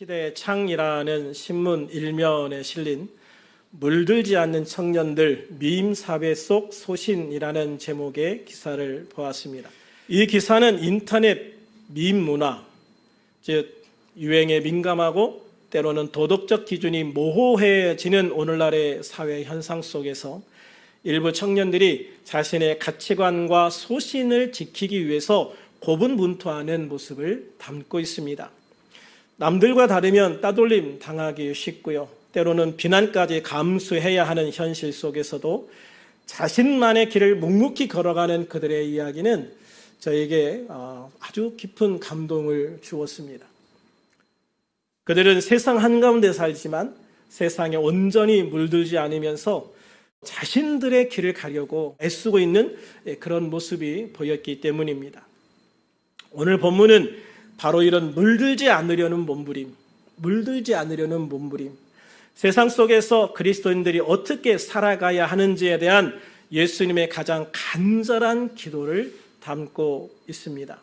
시대의 창이라는 신문 일면에 실린 물들지 않는 청년들 밈 사회 속 소신이라는 제목의 기사를 보았습니다. 이 기사는 인터넷 밈 문화, 즉 유행에 민감하고 때로는 도덕적 기준이 모호해지는 오늘날의 사회 현상 속에서 일부 청년들이 자신의 가치관과 소신을 지키기 위해서 고분분투하는 모습을 담고 있습니다. 남들과 다르면 따돌림 당하기 쉽고요. 때로는 비난까지 감수해야 하는 현실 속에서도 자신만의 길을 묵묵히 걸어가는 그들의 이야기는 저에게 어, 아주 깊은 감동을 주었습니다. 그들은 세상 한가운데 살지만 세상에 온전히 물들지 않으면서 자신들의 길을 가려고 애쓰고 있는 그런 모습이 보였기 때문입니다. 오늘 본문은 바로 이런 물들지 않으려는 몸부림, 물들지 않으려는 몸부림, 세상 속에서 그리스도인들이 어떻게 살아가야 하는지에 대한 예수님의 가장 간절한 기도를 담고 있습니다.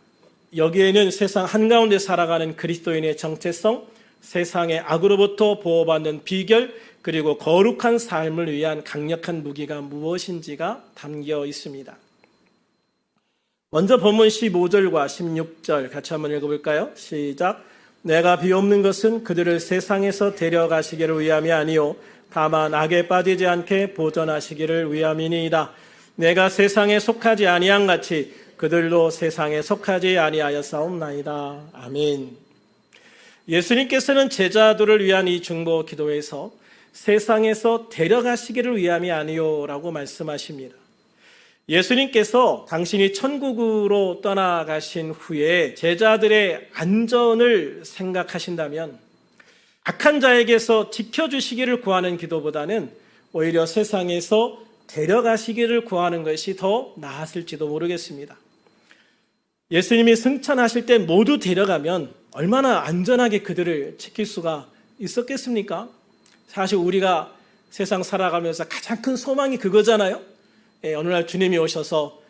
여기에는 세상 한가운데 살아가는 그리스도인의 정체성, 세상의 악으로부터 보호받는 비결, 그리고 거룩한 삶을 위한 강력한 무기가 무엇인지가 담겨 있습니다. 먼저 본문 15절과 16절 같이 한번 읽어볼까요? 시작. 내가 비옵는 것은 그들을 세상에서 데려가시기를 위함이 아니요 다만 악에 빠지지 않게 보전하시기를 위함이니이다. 내가 세상에 속하지 아니한 같이 그들도 세상에 속하지 아니하였사옵나이다. 아멘. 예수님께서는 제자들을 위한 이 중보 기도에서 세상에서 데려가시기를 위함이 아니요라고 말씀하십니다. 예수님께서 당신이 천국으로 떠나가신 후에 제자들의 안전을 생각하신다면 악한 자에게서 지켜주시기를 구하는 기도보다는 오히려 세상에서 데려가시기를 구하는 것이 더 나았을지도 모르겠습니다. 예수님이 승천하실 때 모두 데려가면 얼마나 안전하게 그들을 지킬 수가 있었겠습니까? 사실 우리가 세상 살아가면서 가장 큰 소망이 그거잖아요. 예, 어느 날 주님이 오셔서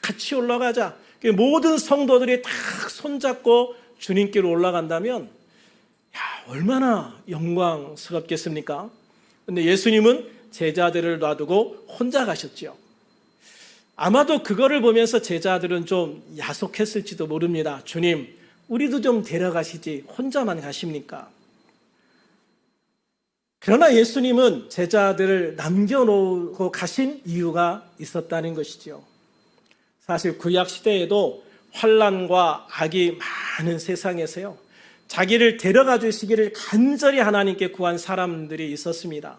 같이 올라가자. 그 모든 성도들이 다 손잡고 주님께로 올라간다면 야, 얼마나 영광스럽겠습니까? 근데 예수님은 제자들을 놔두고 혼자 가셨죠. 아마도 그거를 보면서 제자들은 좀 야속했을지도 모릅니다. 주님, 우리도 좀 데려가시지. 혼자만 가십니까? 그러나 예수님은 제자들을 남겨놓고 가신 이유가 있었다는 것이지요. 사실 구약 시대에도 환란과 악이 많은 세상에서요. 자기를 데려가 주시기를 간절히 하나님께 구한 사람들이 있었습니다.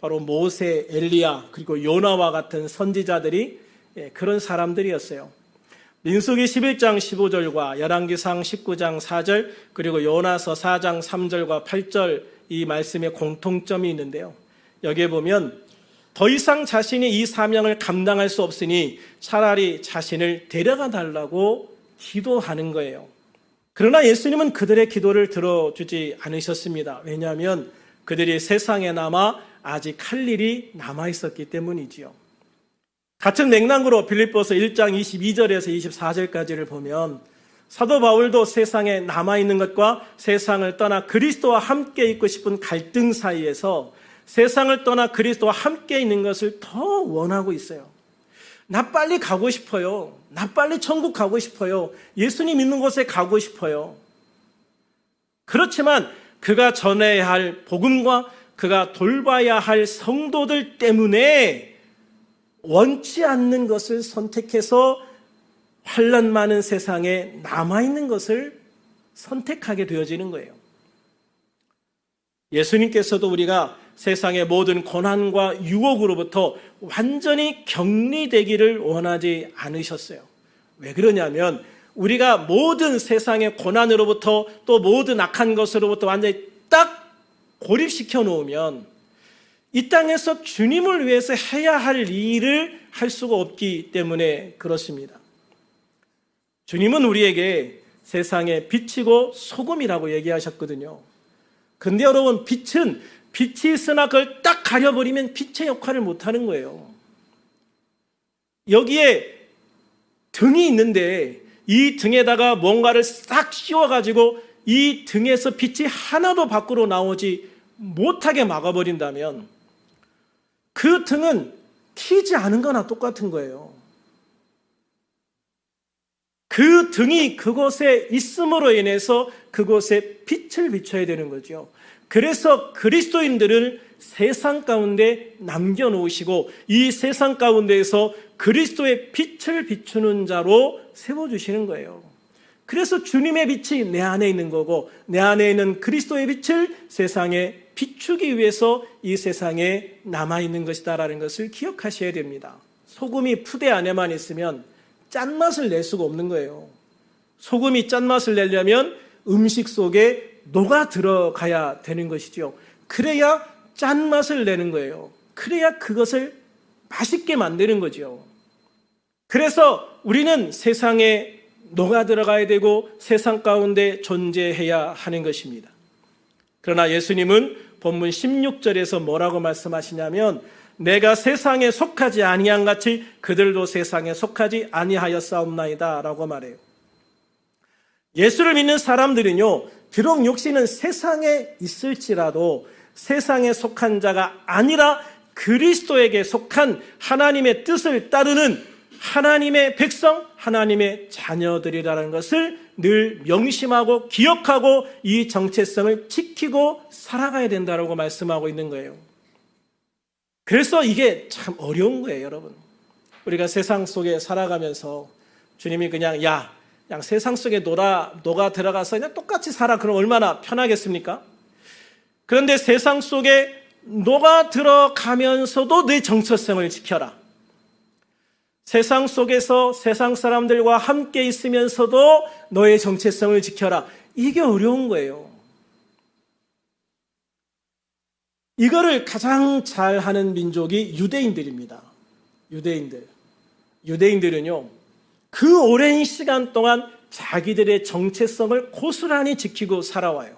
바로 모세, 엘리야, 그리고 요나와 같은 선지자들이 예, 그런 사람들이었어요. 민수기 11장 15절과 열왕기상 19장 4절 그리고 요나서 4장 3절과 8절 이 말씀에 공통점이 있는데요. 여기에 보면 더 이상 자신이 이 사명을 감당할 수 없으니 차라리 자신을 데려가 달라고 기도하는 거예요. 그러나 예수님은 그들의 기도를 들어주지 않으셨습니다. 왜냐하면 그들이 세상에 남아 아직 할 일이 남아 있었기 때문이지요. 같은 맥락으로 빌립보서 1장 22절에서 24절까지를 보면 사도 바울도 세상에 남아 있는 것과 세상을 떠나 그리스도와 함께 있고 싶은 갈등 사이에서 세상을 떠나 그리스도와 함께 있는 것을 더 원하고 있어요. 나 빨리 가고 싶어요. 나 빨리 천국 가고 싶어요. 예수님 있는 곳에 가고 싶어요. 그렇지만 그가 전해야 할 복음과 그가 돌봐야 할 성도들 때문에 원치 않는 것을 선택해서 환란 많은 세상에 남아 있는 것을 선택하게 되어지는 거예요. 예수님께서도 우리가 세상의 모든 고난과 유혹으로부터 완전히 격리되기를 원하지 않으셨어요. 왜 그러냐면 우리가 모든 세상의 고난으로부터 또 모든 악한 것으로부터 완전히 딱 고립시켜 놓으면 이 땅에서 주님을 위해서 해야 할 일을 할 수가 없기 때문에 그렇습니다. 주님은 우리에게 세상의 빛이고 소금이라고 얘기하셨거든요. 근데 여러분, 빛은 빛이 있으나 그걸 딱 가려버리면 빛의 역할을 못하는 거예요. 여기에 등이 있는데 이 등에다가 뭔가를 싹 씌워가지고 이 등에서 빛이 하나도 밖으로 나오지 못하게 막아버린다면 그 등은 켜지 않은 거나 똑같은 거예요. 그 등이 그곳에 있음으로 인해서 그곳에 빛을 비춰야 되는 거죠. 그래서 그리스도인들을 세상 가운데 남겨놓으시고 이 세상 가운데에서 그리스도의 빛을 비추는 자로 세워주시는 거예요. 그래서 주님의 빛이 내 안에 있는 거고 내 안에 있는 그리스도의 빛을 세상에 비추기 위해서 이 세상에 남아 있는 것이다라는 것을 기억하셔야 됩니다. 소금이 푸대 안에만 있으면 짠맛을 낼 수가 없는 거예요. 소금이 짠맛을 내려면 음식 속에 녹아 들어가야 되는 것이죠. 그래야 짠맛을 내는 거예요. 그래야 그것을 맛있게 만드는 거죠. 그래서 우리는 세상에 녹아 들어가야 되고 세상 가운데 존재해야 하는 것입니다. 그러나 예수님은 본문 16절에서 뭐라고 말씀하시냐면 내가 세상에 속하지 아니한 같이 그들도 세상에 속하지 아니하였사옵나이다라고 말해요. 예수를 믿는 사람들은요, 비록 육신은 세상에 있을지라도 세상에 속한 자가 아니라 그리스도에게 속한 하나님의 뜻을 따르는 하나님의 백성, 하나님의 자녀들이라는 것을 늘 명심하고 기억하고 이 정체성을 지키고 살아가야 된다고 말씀하고 있는 거예요. 그래서 이게 참 어려운 거예요, 여러분. 우리가 세상 속에 살아가면서 주님이 그냥 야, 그냥 세상 속에 놀아, 녹아 들어가서 그냥 똑같이 살아. 그럼 얼마나 편하겠습니까? 그런데 세상 속에 녹아 들어가면서도 내 정체성을 지켜라. 세상 속에서 세상 사람들과 함께 있으면서도 너의 정체성을 지켜라. 이게 어려운 거예요. 이거를 가장 잘 하는 민족이 유대인들입니다. 유대인들. 유대인들은요, 그 오랜 시간 동안 자기들의 정체성을 고스란히 지키고 살아와요.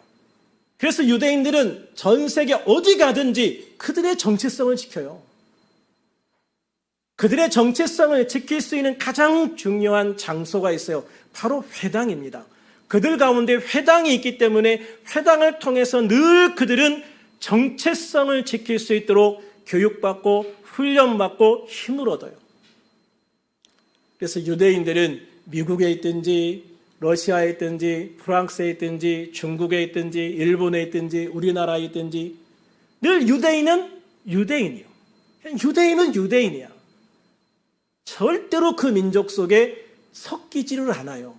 그래서 유대인들은 전 세계 어디 가든지 그들의 정체성을 지켜요. 그들의 정체성을 지킬 수 있는 가장 중요한 장소가 있어요. 바로 회당입니다. 그들 가운데 회당이 있기 때문에 회당을 통해서 늘 그들은 정체성을 지킬 수 있도록 교육받고 훈련받고 힘을 얻어요. 그래서 유대인들은 미국에 있든지 러시아에 있든지 프랑스에 있든지 중국에 있든지 일본에 있든지 우리나라에 있든지 늘 유대인은 유대인이요. 유대인은 유대인이야. 절대로 그 민족 속에 섞이지를 않아요.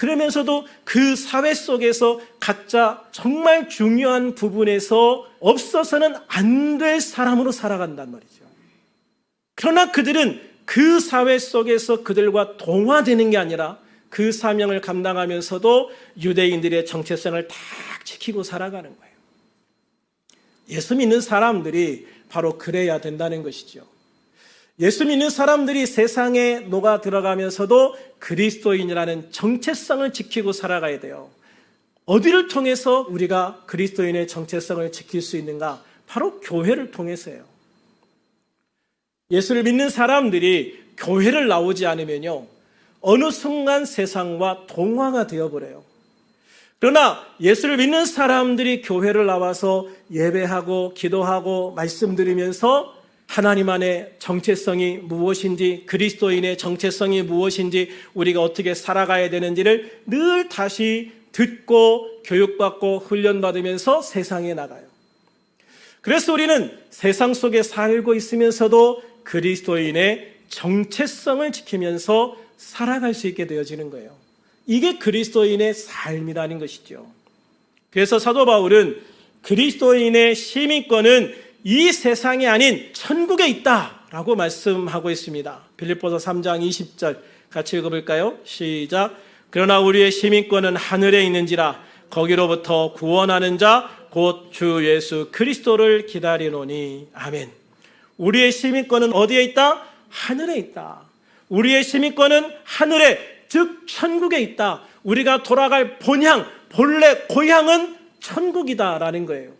그러면서도 그 사회 속에서 각자 정말 중요한 부분에서 없어서는 안 될 사람으로 살아간단 말이죠. 그러나 그들은 그 사회 속에서 그들과 동화되는 게 아니라 그 사명을 감당하면서도 유대인들의 정체성을 딱 지키고 살아가는 거예요. 예수 믿는 사람들이 바로 그래야 된다는 것이죠. 예수 믿는 사람들이 세상에 녹아 들어가면서도 그리스도인이라는 정체성을 지키고 살아가야 돼요. 어디를 통해서 우리가 그리스도인의 정체성을 지킬 수 있는가? 바로 교회를 통해서예요. 예수를 믿는 사람들이 교회를 나오지 않으면요. 어느 순간 세상과 동화가 되어버려요. 그러나 예수를 믿는 사람들이 교회를 나와서 예배하고 기도하고 말씀 드리면서 하나님 안의 정체성이 무엇인지 그리스도인의 정체성이 무엇인지 우리가 어떻게 살아가야 되는지를 늘 다시 듣고 교육받고 훈련받으면서 세상에 나가요. 그래서 우리는 세상 속에 살고 있으면서도 그리스도인의 정체성을 지키면서 살아갈 수 있게 되어지는 거예요. 이게 그리스도인의 삶이라는 것이죠. 그래서 사도 바울은 그리스도인의 시민권은 이 세상이 아닌 천국에 있다라고 말씀하고 있습니다. 빌립보서 3장 20절 같이 읽어볼까요? 시작. 그러나 우리의 시민권은 하늘에 있는지라 거기로부터 구원하는 자 곧 주 예수 그리스도를 기다리노니 아멘. 우리의 시민권은 어디에 있다? 하늘에 있다. 우리의 시민권은 하늘에 즉 천국에 있다. 우리가 돌아갈 본향, 본래 고향은 천국이다라는 거예요.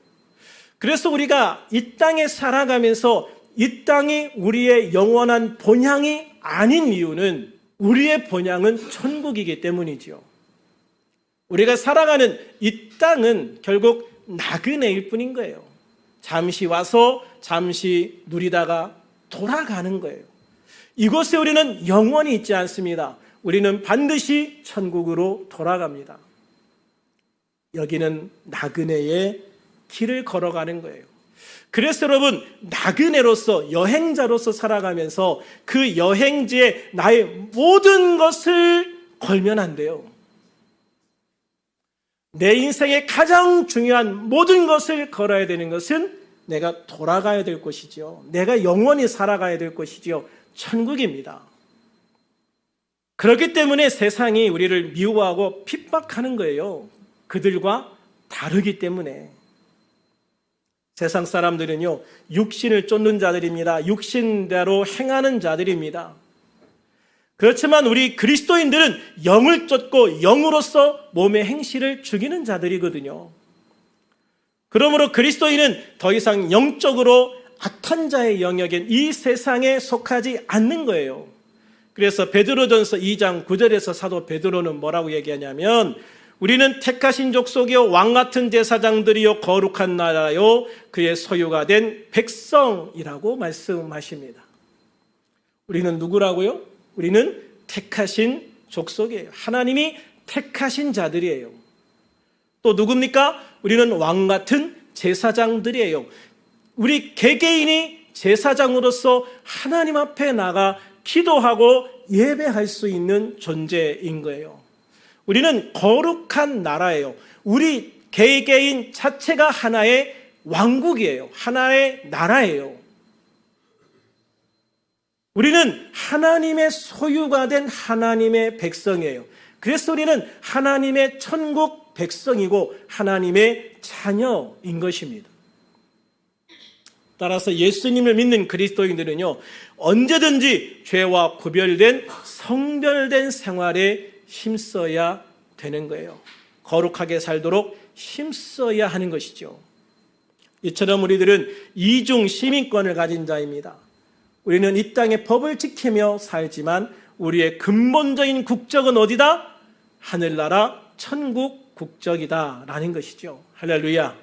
그래서 우리가 이 땅에 살아가면서 이 땅이 우리의 영원한 본향이 아닌 이유는 우리의 본향은 천국이기 때문이지요. 우리가 살아가는 이 땅은 결국 나그네일 뿐인 거예요. 잠시 와서 잠시 누리다가 돌아가는 거예요. 이곳에 우리는 영원히 있지 않습니다. 우리는 반드시 천국으로 돌아갑니다. 여기는 나그네의 길을 걸어가는 거예요. 그래서 여러분, 나그네로서 여행자로서 살아가면서 그 여행지에 나의 모든 것을 걸면 안 돼요. 내 인생의 가장 중요한 모든 것을 걸어야 되는 것은 내가 돌아가야 될 곳이죠. 내가 영원히 살아가야 될 곳이죠. 천국입니다. 그렇기 때문에 세상이 우리를 미워하고 핍박하는 거예요. 그들과 다르기 때문에. 세상 사람들은요, 육신을 쫓는 자들입니다. 육신대로 행하는 자들입니다. 그렇지만 우리 그리스도인들은 영을 쫓고 영으로서 몸의 행실을 죽이는 자들이거든요. 그러므로 그리스도인은 더 이상 영적으로 악한 자의 영역인 이 세상에 속하지 않는 거예요. 그래서 베드로전서 2장 9절에서 사도 베드로는 뭐라고 얘기하냐면 우리는 택하신 족속이요 왕 같은 제사장들이요 거룩한 나라요 그의 소유가 된 백성이라고 말씀하십니다. 우리는 누구라고요? 우리는 택하신 족속이에요. 하나님이 택하신 자들이에요. 또 누굽니까? 우리는 왕 같은 제사장들이에요. 우리 개개인이 제사장으로서 하나님 앞에 나가 기도하고 예배할 수 있는 존재인 거예요. 우리는 거룩한 나라예요. 우리 개개인 자체가 하나의 왕국이에요. 하나의 나라예요. 우리는 하나님의 소유가 된 하나님의 백성이에요. 그래서 우리는 하나님의 천국 백성이고 하나님의 자녀인 것입니다. 따라서 예수님을 믿는 그리스도인들은요, 언제든지 죄와 구별된 성별된 생활에 힘써야 되는 거예요. 거룩하게 살도록 힘써야 하는 것이죠. 이처럼 우리들은 이중 시민권을 가진 자입니다. 우리는 이 땅의 법을 지키며 살지만 우리의 근본적인 국적은 어디다? 하늘나라 천국 국적이다라는 것이죠. 할렐루야.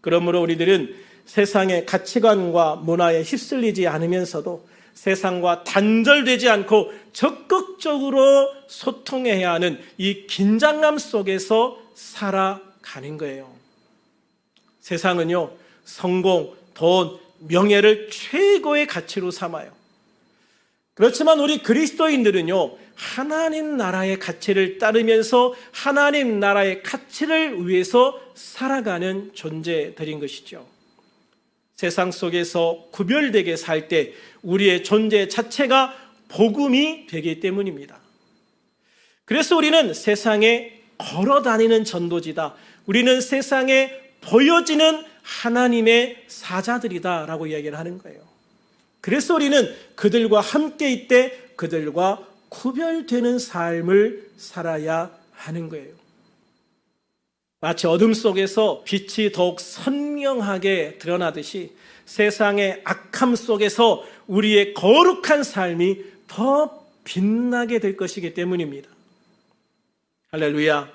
그러므로 우리들은 세상의 가치관과 문화에 휩쓸리지 않으면서도 세상과 단절되지 않고 적극적으로 소통해야 하는 이 긴장감 속에서 살아가는 거예요. 세상은요, 성공, 돈, 명예를 최고의 가치로 삼아요. 그렇지만 우리 그리스도인들은요, 하나님 나라의 가치를 따르면서 하나님 나라의 가치를 위해서 살아가는 존재들인 것이죠. 세상 속에서 구별되게 살 때 우리의 존재 자체가 복음이 되기 때문입니다. 그래서 우리는 세상에 걸어 다니는 전도지다. 우리는 세상에 보여지는 하나님의 사자들이다라고 이야기를 하는 거예요. 그래서 우리는 그들과 함께 있되 그들과 구별되는 삶을 살아야 하는 거예요. 마치 어둠 속에서 빛이 더욱 선명하게 드러나듯이 세상의 악함 속에서 우리의 거룩한 삶이 더 빛나게 될 것이기 때문입니다. 할렐루야.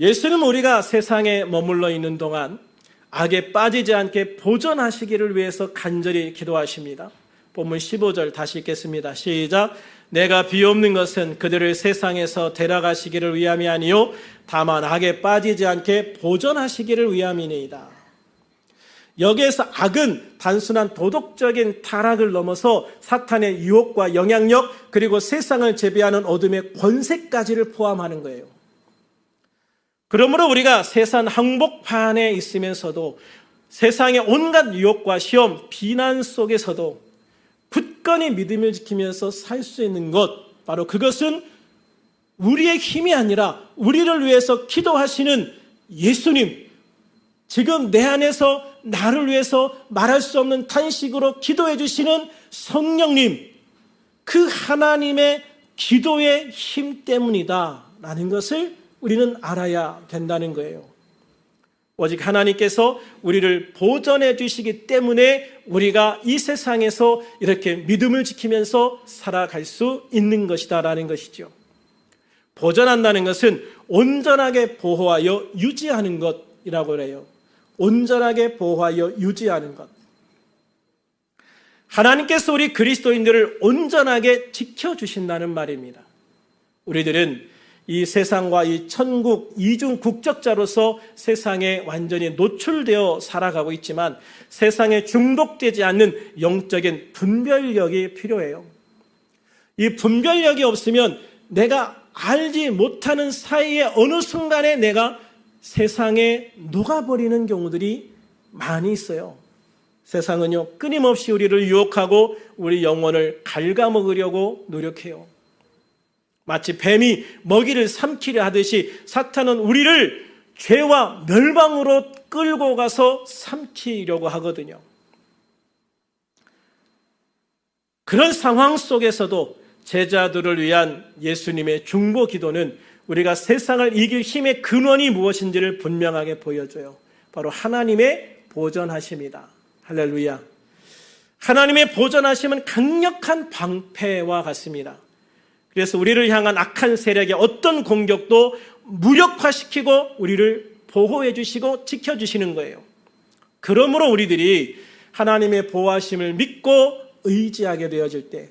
예수는 우리가 세상에 머물러 있는 동안 악에 빠지지 않게 보존하시기를 위해서 간절히 기도하십니다. 본문 15절 다시 읽겠습니다. 시작. 내가 비옵는 것은 그들을 세상에서 데려가시기를 위함이 아니요 다만 악에 빠지지 않게 보존하시기를 위함이니이다. 여기에서 악은 단순한 도덕적인 타락을 넘어서 사탄의 유혹과 영향력 그리고 세상을 제비하는 어둠의 권세까지를 포함하는 거예요. 그러므로 우리가 세상 항복판에 있으면서도 세상의 온갖 유혹과 시험, 비난 속에서도 굳건히 믿음을 지키면서 살 수 있는 것, 바로 그것은 우리의 힘이 아니라 우리를 위해서 기도하시는 예수님, 지금 내 안에서 나를 위해서 말할 수 없는 탄식으로 기도해 주시는 성령님, 그 하나님의 기도의 힘 때문이다. 라는 것을 우리는 알아야 된다는 거예요. 오직 하나님께서 우리를 보전해 주시기 때문에 우리가 이 세상에서 이렇게 믿음을 지키면서 살아갈 수 있는 것이다라는 것이죠. 보존한다는 것은 온전하게 보호하여 유지하는 것이라고 해요. 온전하게 보호하여 유지하는 것. 하나님께서 우리 그리스도인들을 온전하게 지켜주신다는 말입니다. 우리들은 이 세상과 이 천국 이중 국적자로서 세상에 완전히 노출되어 살아가고 있지만 세상에 중독되지 않는 영적인 분별력이 필요해요. 이 분별력이 없으면 내가 알지 못하는 사이에 어느 순간에 내가 세상에 녹아버리는 경우들이 많이 있어요. 세상은요, 끊임없이 우리를 유혹하고 우리 영혼을 갉아먹으려고 노력해요. 마치 뱀이 먹이를 삼키려 하듯이 사탄은 우리를 죄와 멸망으로 끌고 가서 삼키려고 하거든요. 그런 상황 속에서도 제자들을 위한 예수님의 중보 기도는 우리가 세상을 이길 힘의 근원이 무엇인지를 분명하게 보여줘요. 바로 하나님의 보전하심이다. 할렐루야. 하나님의 보전하심은 강력한 방패와 같습니다. 그래서 우리를 향한 악한 세력의 어떤 공격도 무력화시키고 우리를 보호해 주시고 지켜 주시는 거예요. 그러므로 우리들이 하나님의 보호하심을 믿고 의지하게 되어질 때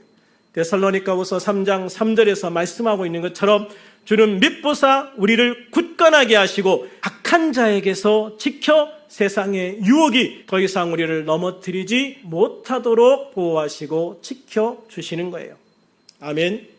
데살로니가후서 3장 3절에서 말씀하고 있는 것처럼 주는 믿보사 우리를 굳건하게 하시고 악한 자에게서 지켜 세상의 유혹이 더 이상 우리를 넘어뜨리지 못하도록 보호하시고 지켜 주시는 거예요. 아멘.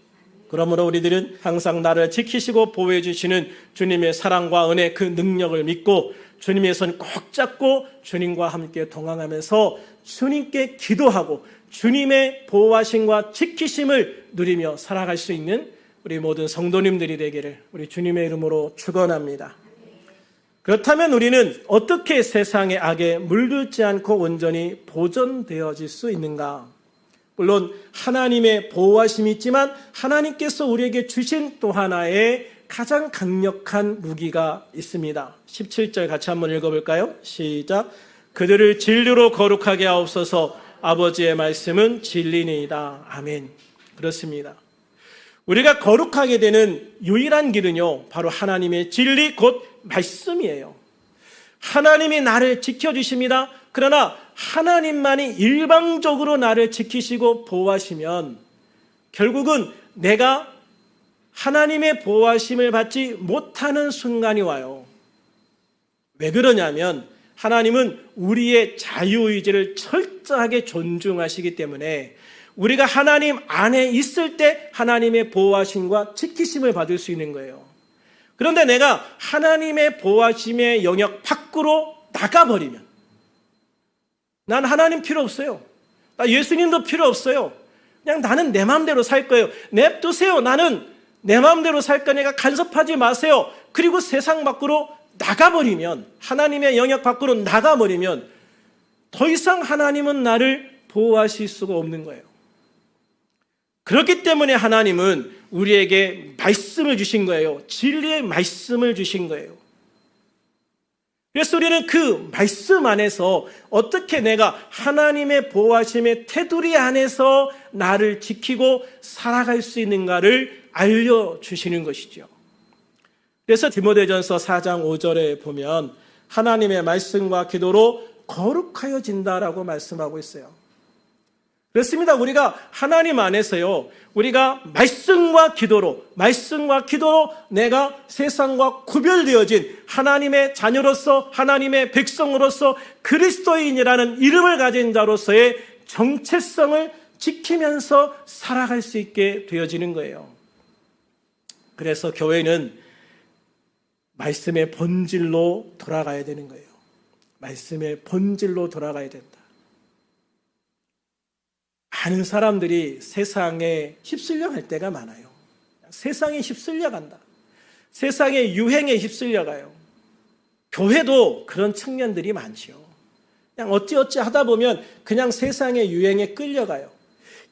그러므로 우리들은 항상 나를 지키시고 보호해 주시는 주님의 사랑과 은혜 그 능력을 믿고 주님의 손 꼭 잡고 주님과 함께 동행하면서 주님께 기도하고 주님의 보호하심과 지키심을 누리며 살아갈 수 있는 우리 모든 성도님들이 되기를 우리 주님의 이름으로 축원합니다. 그렇다면 우리는 어떻게 세상의 악에 물들지 않고 온전히 보존되어질 수 있는가? 물론 하나님의 보호하심이 있지만 하나님께서 우리에게 주신 또 하나의 가장 강력한 무기가 있습니다. 17절 같이 한번 읽어볼까요? 시작. 그들을 진리로 거룩하게 하옵소서 아버지의 말씀은 진리니이다. 아멘. 그렇습니다. 우리가 거룩하게 되는 유일한 길은요, 바로 하나님의 진리, 곧 말씀이에요. 하나님이 나를 지켜주십니다. 그러나 하나님만이 일방적으로 나를 지키시고 보호하시면 결국은 내가 하나님의 보호하심을 받지 못하는 순간이 와요. 왜 그러냐면 하나님은 우리의 자유의지를 철저하게 존중하시기 때문에 우리가 하나님 안에 있을 때 하나님의 보호하심과 지키심을 받을 수 있는 거예요. 그런데 내가 하나님의 보호하심의 영역 밖으로 나가버리면 난 하나님 필요 없어요. 나 예수님도 필요 없어요. 그냥 나는 내 마음대로 살 거예요. 냅두세요. 나는 내 마음대로 살 거니까 간섭하지 마세요. 그리고 세상 밖으로 나가버리면 하나님의 영역 밖으로 나가버리면 더 이상 하나님은 나를 보호하실 수가 없는 거예요. 그렇기 때문에 하나님은 우리에게 말씀을 주신 거예요. 진리의 말씀을 주신 거예요. 그래서 우리는 그 말씀 안에서 어떻게 내가 하나님의 보호하심의 테두리 안에서 나를 지키고 살아갈 수 있는가를 알려주시는 것이죠. 그래서 디모데전서 4장 5절에 보면 하나님의 말씀과 기도로 거룩하여진다라고 말씀하고 있어요. 그렇습니다. 우리가 하나님 안에서요, 우리가 말씀과 기도로, 말씀과 기도로 내가 세상과 구별되어진 하나님의 자녀로서, 하나님의 백성으로서 그리스도인이라는 이름을 가진 자로서의 정체성을 지키면서 살아갈 수 있게 되어지는 거예요. 그래서 교회는 말씀의 본질로 돌아가야 되는 거예요. 말씀의 본질로 돌아가야 된다. 많은 사람들이 세상에 휩쓸려 갈 때가 많아요. 세상에 휩쓸려 간다. 세상의 유행에 휩쓸려 가요. 교회도 그런 청년들이 많죠. 그냥 어찌어찌 하다 보면 그냥 세상의 유행에 끌려가요.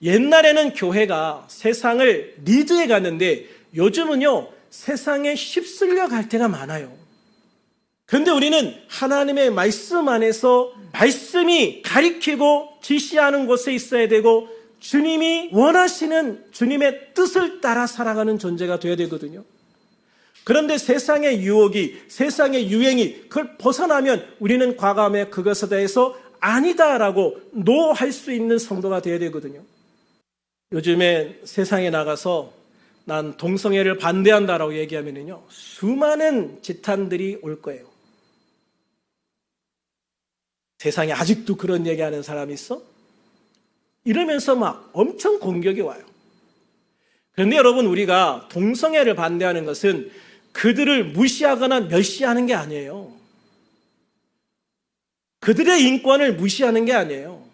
옛날에는 교회가 세상을 리드해 갔는데 요즘은요, 세상에 휩쓸려 갈 때가 많아요. 그런데 우리는 하나님의 말씀 안에서 말씀이 가리키고 지시하는 곳에 있어야 되고 주님이 원하시는 주님의 뜻을 따라 살아가는 존재가 되어야 되거든요. 그런데 세상의 유혹이, 세상의 유행이 그걸 벗어나면 우리는 과감해 그것에 대해서 아니다라고 노할 수 있는 성도가 되어야 되거든요. 요즘에 세상에 나가서 난 동성애를 반대한다라고 얘기하면요. 수많은 지탄들이 올 거예요. 세상에 아직도 그런 얘기하는 사람이 있어? 이러면서 막 엄청 공격이 와요. 그런데 여러분, 우리가 동성애를 반대하는 것은 그들을 무시하거나 멸시하는 게 아니에요. 그들의 인권을 무시하는 게 아니에요.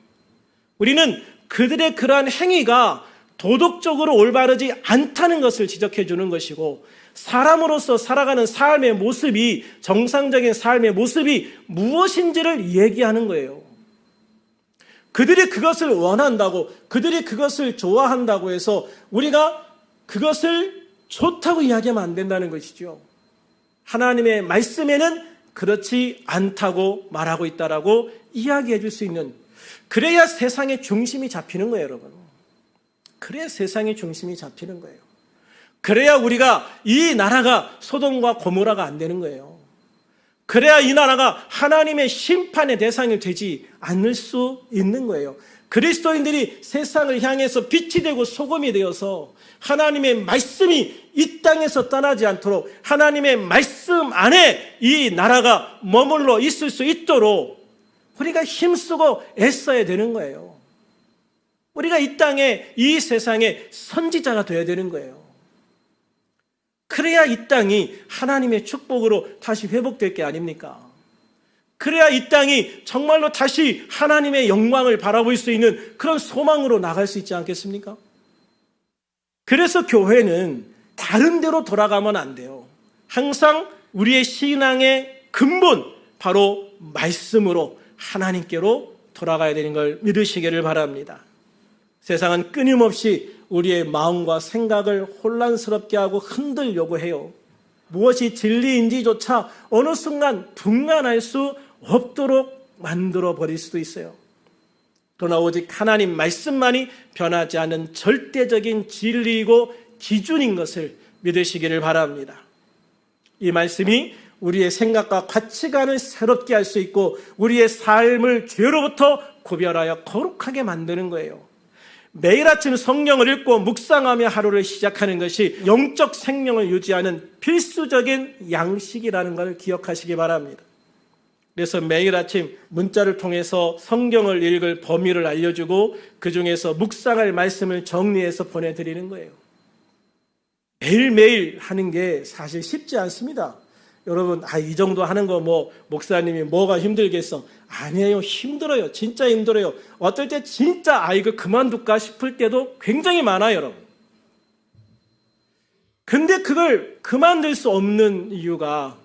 우리는 그들의 그러한 행위가 도덕적으로 올바르지 않다는 것을 지적해 주는 것이고 사람으로서 살아가는 삶의 모습이 정상적인 삶의 모습이 무엇인지를 얘기하는 거예요. 그들이 그것을 원한다고 그들이 그것을 좋아한다고 해서 우리가 그것을 좋다고 이야기하면 안 된다는 것이죠. 하나님의 말씀에는 그렇지 않다고 말하고 있다라고 이야기해 줄 수 있는 그래야 세상의 중심이 잡히는 거예요, 여러분. 그래야 세상의 중심이 잡히는 거예요. 그래야 우리가 이 나라가 소돔과 고모라가 안 되는 거예요. 그래야 이 나라가 하나님의 심판의 대상이 되지 않을 수 있는 거예요. 그리스도인들이 세상을 향해서 빛이 되고 소금이 되어서 하나님의 말씀이 이 땅에서 떠나지 않도록 하나님의 말씀 안에 이 나라가 머물러 있을 수 있도록 우리가 힘쓰고 애써야 되는 거예요. 우리가 이 땅에 이 세상에 선지자가 되어야 되는 거예요. 그래야 이 땅이 하나님의 축복으로 다시 회복될 게 아닙니까? 그래야 이 땅이 정말로 다시 하나님의 영광을 바라볼 수 있는 그런 소망으로 나갈 수 있지 않겠습니까? 그래서 교회는 다른 데로 돌아가면 안 돼요. 항상 우리의 신앙의 근본, 바로 말씀으로 하나님께로 돌아가야 되는 걸 믿으시기를 바랍니다. 세상은 끊임없이 우리의 마음과 생각을 혼란스럽게 하고 흔들려고 해요. 무엇이 진리인지조차 어느 순간 분간할 수 없도록 만들어 버릴 수도 있어요. 그러나 오직 하나님 말씀만이 변하지 않는 절대적인 진리이고 기준인 것을 믿으시기를 바랍니다. 이 말씀이 우리의 생각과 가치관을 새롭게 할 수 있고 우리의 삶을 죄로부터 구별하여 거룩하게 만드는 거예요. 매일 아침 성경을 읽고 묵상하며 하루를 시작하는 것이 영적 생명을 유지하는 필수적인 양식이라는 것을 기억하시기 바랍니다. 그래서 매일 아침 문자를 통해서 성경을 읽을 범위를 알려주고 그 중에서 묵상할 말씀을 정리해서 보내드리는 거예요. 매일매일 하는 게 사실 쉽지 않습니다. 여러분, 아, 이 정도 하는 거 뭐, 목사님이 뭐가 힘들겠어? 아니에요. 힘들어요. 진짜 힘들어요. 어떨 때 진짜, 아, 이거 그만둘까 싶을 때도 굉장히 많아요, 여러분. 근데 그걸 그만둘 수 없는 이유가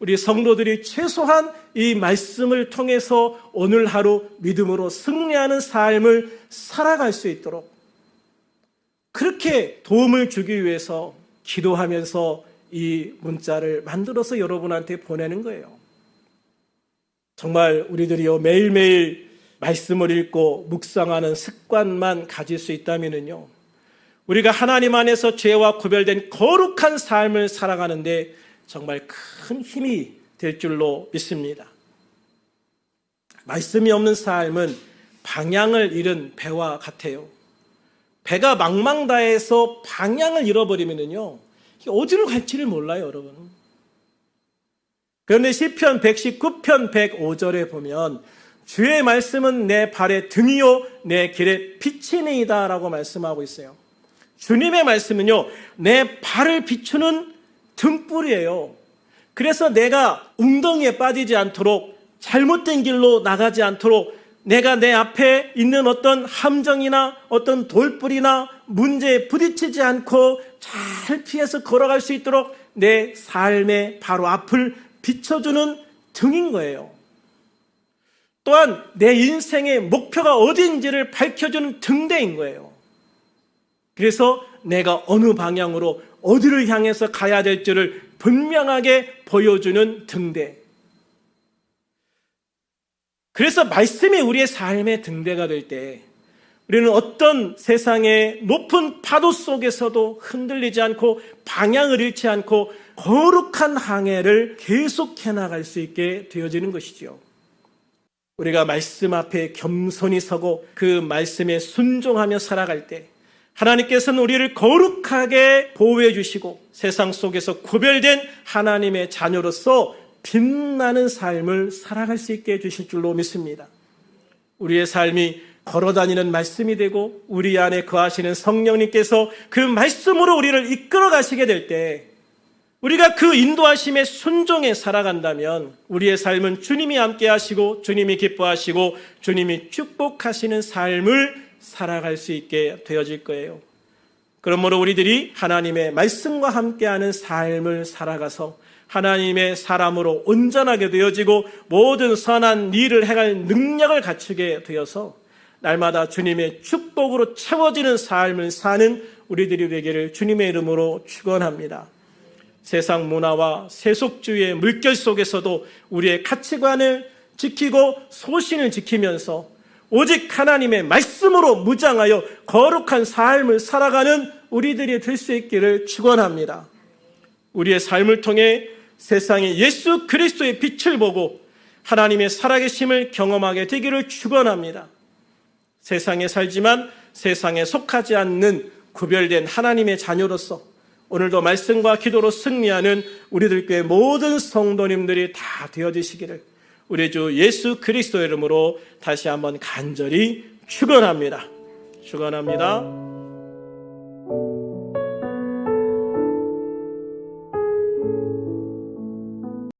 우리 성도들이 최소한 이 말씀을 통해서 오늘 하루 믿음으로 승리하는 삶을 살아갈 수 있도록 그렇게 도움을 주기 위해서 기도하면서 이 문자를 만들어서 여러분한테 보내는 거예요. 정말 우리들이요 매일매일 말씀을 읽고 묵상하는 습관만 가질 수 있다면요. 우리가 하나님 안에서 죄와 구별된 거룩한 삶을 살아가는데 정말 큰 힘이 될 줄로 믿습니다. 말씀이 없는 삶은 방향을 잃은 배와 같아요. 배가 망망다해서 방향을 잃어버리면요. 어디로 갈지를 몰라요, 여러분. 그런데 시편 119편 105절에 보면 주의 말씀은 내 발의 등이요 내 길의 빛이니이다라고 말씀하고 있어요. 주님의 말씀은요. 내 발을 비추는 등불이에요. 그래서 내가 웅덩이에 빠지지 않도록 잘못된 길로 나가지 않도록 내가 내 앞에 있는 어떤 함정이나 어떤 돌불이나 문제에 부딪히지 않고 잘 피해서 걸어갈 수 있도록 내 삶의 바로 앞을 비춰주는 등인 거예요. 또한 내 인생의 목표가 어디인지를 밝혀주는 등대인 거예요. 그래서 내가 어느 방향으로 어디를 향해서 가야 될지를 분명하게 보여주는 등대. 그래서 말씀이 우리의 삶의 등대가 될 때 우리는 어떤 세상의 높은 파도 속에서도 흔들리지 않고 방향을 잃지 않고 거룩한 항해를 계속해 나갈 수 있게 되어지는 것이지요. 우리가 말씀 앞에 겸손히 서고 그 말씀에 순종하며 살아갈 때 하나님께서는 우리를 거룩하게 보호해 주시고 세상 속에서 구별된 하나님의 자녀로서 빛나는 삶을 살아갈 수 있게 해 주실 줄로 믿습니다. 우리의 삶이 걸어다니는 말씀이 되고 우리 안에 거하시는 성령님께서 그 말씀으로 우리를 이끌어 가시게 될 때 우리가 그 인도하심에 순종해 살아간다면 우리의 삶은 주님이 함께 하시고 주님이 기뻐하시고 주님이 축복하시는 삶을 살아갈 수 있게 되어질 거예요. 그러므로 우리들이 하나님의 말씀과 함께하는 삶을 살아가서 하나님의 사람으로 온전하게 되어지고 모든 선한 일을 행할 능력을 갖추게 되어서 날마다 주님의 축복으로 채워지는 삶을 사는 우리들이 되기를 주님의 이름으로 축원합니다. 세상 문화와 세속주의의 물결 속에서도 우리의 가치관을 지키고 소신을 지키면서 오직 하나님의 말씀으로 무장하여 거룩한 삶을 살아가는 우리들이 될 수 있기를 축원합니다. 우리의 삶을 통해 세상에 예수 그리스도의 빛을 보고 하나님의 살아계심을 경험하게 되기를 축원합니다. 세상에 살지만 세상에 속하지 않는 구별된 하나님의 자녀로서 오늘도 말씀과 기도로 승리하는 우리들 교회 모든 성도님들이 다 되어지시기를 우리 주 예수 그리스도 이름으로 다시 한번 간절히 축원합니다. 축원합니다.